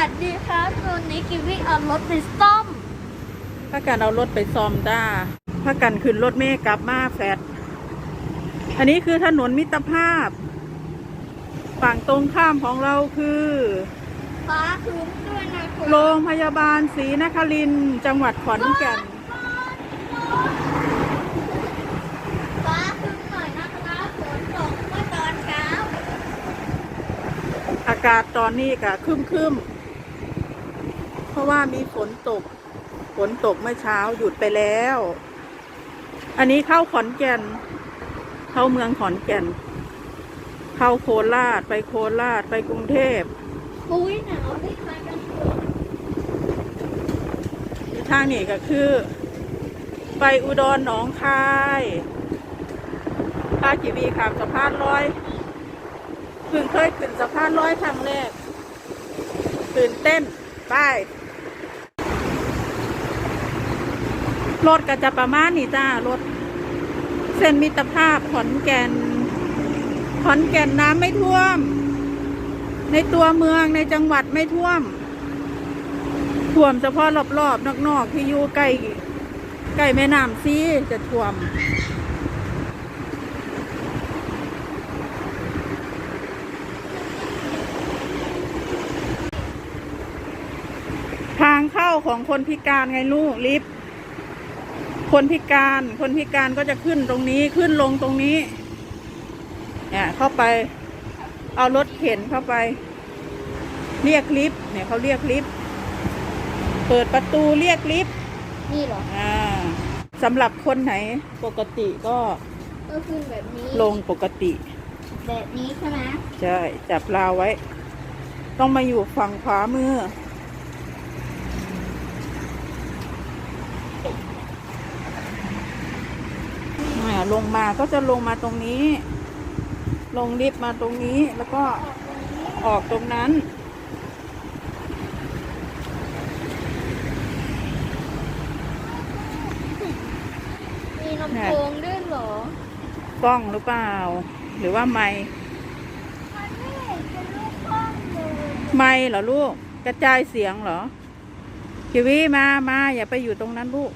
วัสดีครับวันนี้กิวี่เอารถไปซ่อมถ้ากันเอารถไปซ่อมจ้าถ้ากันขึ้นรถเมย์กลับมาแฟดอันนี้คือถนนมิตรภาพ ฝั่งตรงข้ามของเราคือฟ้าครึ้มด้วยนะคุณโรงพยาบาลศรีนครินทร์จังหวัดขอนแก่นฟ้าครึ้มหน่อยนะครับฝนตกเมื่อตอนเช้า อากาศตอนนี้ก็ครึมครึมๆเพ ราะว่ามีฝนตก ฝนตกเมื่อเช้าหยุดไปแล้ว อันนี้เข้าขอนแก่น เข้าเมืองขอนแก่น เข้าโคราชไปโคราชไปกรุงเทพปุ้ยหนาวไม่คลายกันทางนี้ก็คือ ไปอุดรหนองคายพากีวีขามสะพานลอยเพิ่งเคยขึ้นสะพานลอยครั้งแรกตื่นเต้น ไป รถก็จะประมาณนี้จ้ารถ เส้นมิตรภาพขอนแก่นขอนแก่นน้ำไม่ท่วม ในตัวเมืองในจังหวัดไม่ท่วม ท่วมเฉพาะรอบๆนอกๆที่อยู่ใกล้ใกล้แม่น้ำซีจะท่วมทางเข้าของคนพิการไงลูกลิฟต์ คนพิการ คนพิการก็จะขึ้นตรงนี้ขึ้นลงตรงนี้ เนี่ยเข้าไป เอารถเข็นเข้าไป เรียกลิฟต์เนี่ยเขาเรียกลิฟต์เปิดประตูเรียกลิฟต์นี่เหรออ่าสำหรับคนไหนปกติก็ก็ขึ้นแบบนี้ลงปกติ แบบนี้ใช่ไหมใช่จับราวไว้ ต้องมาอยู่ฝั่งขวามือ ลงมาก็จะลงมาตรงนี้ ลงลิฟต์มาตรงนี้แล้วก็ออกตรงนั้น มีลำโพงด้วยเหรอ กล้องหรือเปล่า หรือว่าไม้มันไม่เห็นเป็นลูกกล้องเลยไม้เหรอลูก กระจายเสียงเหรอคิวีมามาอย่าไปอยู่ตรงนั้นลูก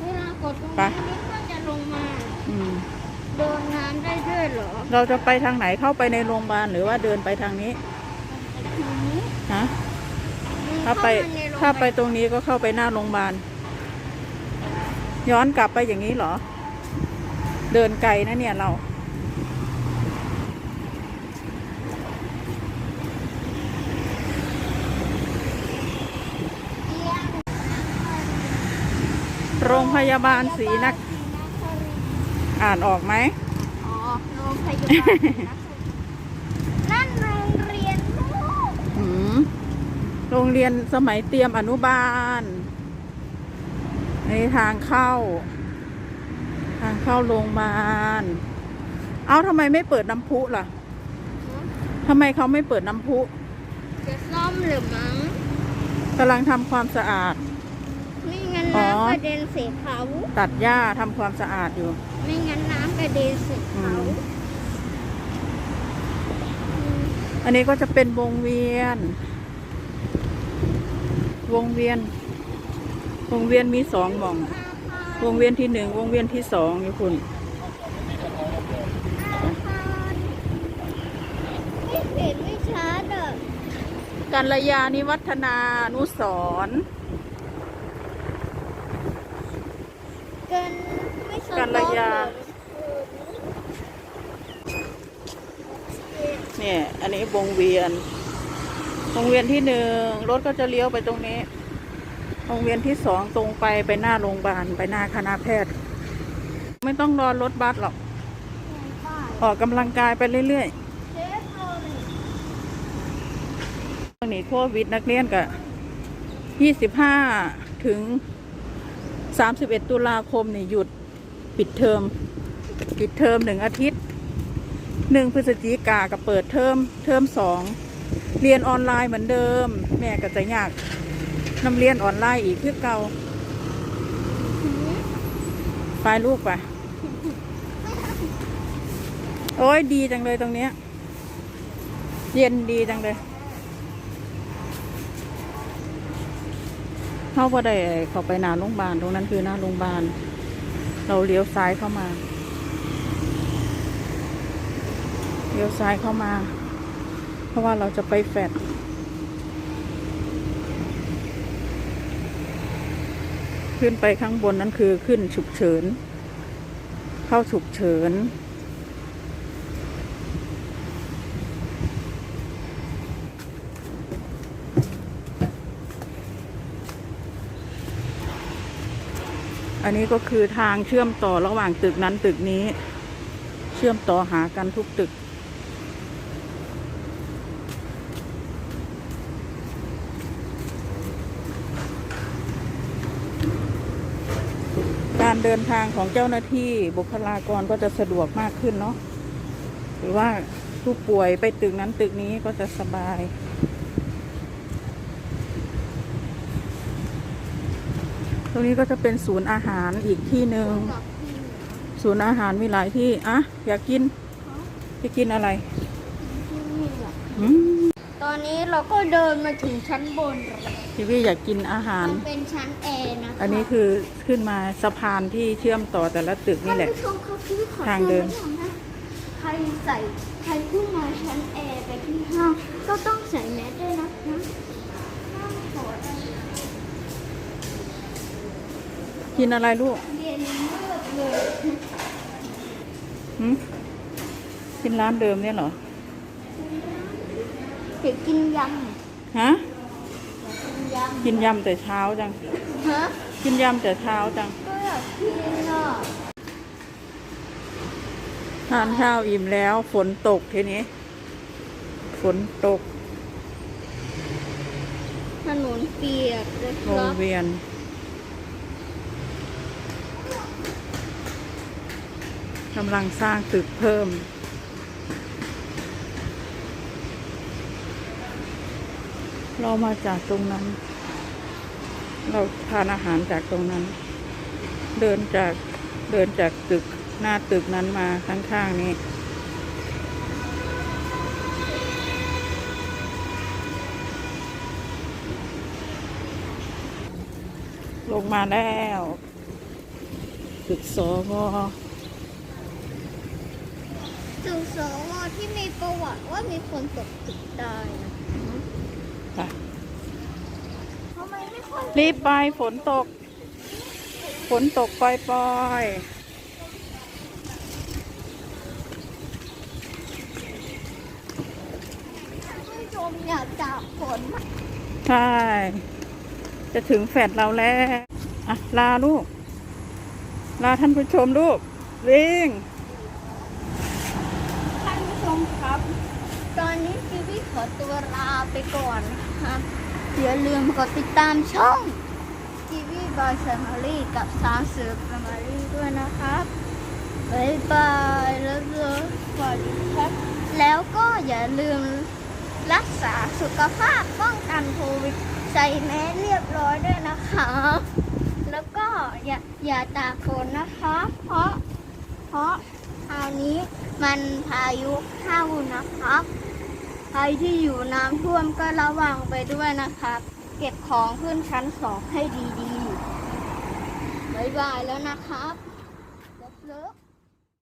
เวลากดตรงไป นี้ลิฟต์ก็จะลงมา อืม โดนน้ำได้ด้วยเหรอเราจะไปทางไหนเข้าไปในโรงพยาบาลหรือว่าเดินไปทางนี้ทีนี้ฮะถ้าไปเข้มในโรงถ้าไปพยบลตรงนี้ก็เข้าไปหน้าโรงพยาบาลย้อนกลับไปอย่างนี้เหรอ เดินไกลนะเนี่ยเราโรงพยาบาลศรีนัก อ่านออกไหมอ๋อโรงพยาบาลศรีนครินทร์นั่นโรงเรียนลูกอืมโรงเรียนสมัยเตรียมอนุบาล ในทางเข้า ทางเข้าโรงพยาบาล เอาทำไมไม่เปิดน้ำพุล่ะทำไมเขาไม่เปิดน้ำพุจะซ่อมหรือมั้งกำลังทำความสะอาด ไม่งั้นอ๋อน้ำกระเด็นใส่เขาตัดหญ้าทำความสะอาดอยู่ ไม่งั้นน้ำกระเด็นใส่เขาอืมอันนี้ก็จะเป็นวงเวียน วงเวียน วงเวียนมีสองหม่อง วงเวียนที่หนึ่งวงเวียนที่สองอยู่คุณไม่เห็นไม่ชัดอะกัลยาณิวัฒนานุสรณ์กันไม่ส กัลยาเนี่ยอันนี้วงเวียน วงเวียนที่หนึ่งรถก็จะเลี้ยวไปตรงนี้ วงเวียนที่สองตรงไปไปหน้าโรงพยาบาลไปหน้าคณะแพทย์ ไม่ต้องรอรถบัสหรอก ออกกำลังกายไปเรื่อยๆช่วงนี้โควิดนักเรียนก็ยี่สิบห้าถึงสามสิบเอ็ดตุลาคมนี่หยุด ปิดเทอมปิดเทอมหนึ่งอาทิตย์หนึ่งพฤศจิกากับเปิดเทอมเทอมสองเรียนออนไลน์เหมือนเดิม แม่ก็จะยากนำเรียนออนไลน์อีกคือเก่าไปลูกไปโอ้ยดีจังเลยตรงเนี้ยเย็นดีจังเลยเข้าบ่ได้เข้าไปหน้าโรงพยาบาลตรงนั้นคือหน้าโรงพยาบาล เราเลี้ยวซ้ายเข้ามา เลี้ยวซ้ายเข้ามา เพราะว่าเราจะไปแฟดขึ้นไปข้างบนนั้นคือขึ้นฉุกเฉิน เข้าฉุกเฉิน อันนี้ก็คือทางเชื่อมต่อระหว่างตึกนั้นตึกนี้ เชื่อมต่อหากันทุกตึก การเดินทางของเจ้าหน้าที่บุคลากรก็จะสะดวกมากขึ้นเนาะหรือว่าผู้ป่วยไปตึกนั้นตึกนี้ก็จะสบาย รงนี้ก็จะเป็นศูนย์อาหารอีกที่หนึ่งกับพี่ศูนย์อาหารมีหลายที่อะอยากกินจะกินอะไรที่นี่แหละอืมตอนนี้เราก็เดินมาถึงชั้นบนแล้วพี่วี่อยากกินอาหารมันเป็นชั้นแอร์นะคะอันนี้คือขึ้นมาสะพานที่เชื่อมต่อแต่ละตึกนี่แหละท่านผู้ชมครับพี่ขอทางเดินตือไว้ก่อนะใครใส่ใครขึ้นมาชั้นแอร์ไปที่ห้างก็ต้องใส่แมสด้วยนะคะห้ามขอได้ กินอะไรลูกเย็นมากเลยหืมกินร้านเดิมเนี่ยเหรอเดี๋ยวกินยฮะำกินยกินยำแต่เช้าจังำฮะกินยำแต่เช้าจัง ก็อยากกินอะทานข้าวอิ่มแล้ว ฝนตกทีนี้ ฝนตกถนนเปียกเลยควรังบเวียน กำลังสร้างตึกเพิ่ม เรามาจากตรงนั้น เราทานอาหารจากตรงนั้น เดินจากเดินจากตึกหน้าตึกนั้นมาข้างๆนี้ลงมาแล้วตึกสว ถึงสวที่มีประวัติว่ามีคนตกตึกตายนะค่ะทำไมไม่ค่อยรีบไปฝนตก ฝนตกปล่อยผู้ชมอยากจากฝนใช่ จะถึงแฟดเราแล้ว อะ ลาลูก ลาท่านผู้ชมลูกวิ่ง มครับ ตอนนี้ทีวีขอตัวลาไปก่อนนะครับอย่าลืมกดติดตามช่องทีวีบอยแฟมิลี่กับสาวสืบแฟมิลี่ด้วยนะครับบ๊ายบายแล้วเจอสวัสดีครับ แล้วก็อย่าลืมรักษาสุขภาพป้องกันโควิดใส่แมสเรียบร้อยด้วยนะคะ แล้วก็อย่าอย่าตากฝนนะคะ เพราะ เพราะคราวนี้ มันพายุเข้านะครับ ใครที่อยู่น้ำท่วมก็ระวังไปด้วยนะครับ เก็บของขึ้นชั้นสองให้ดีๆบายบายแล้วนะครับเลิฟ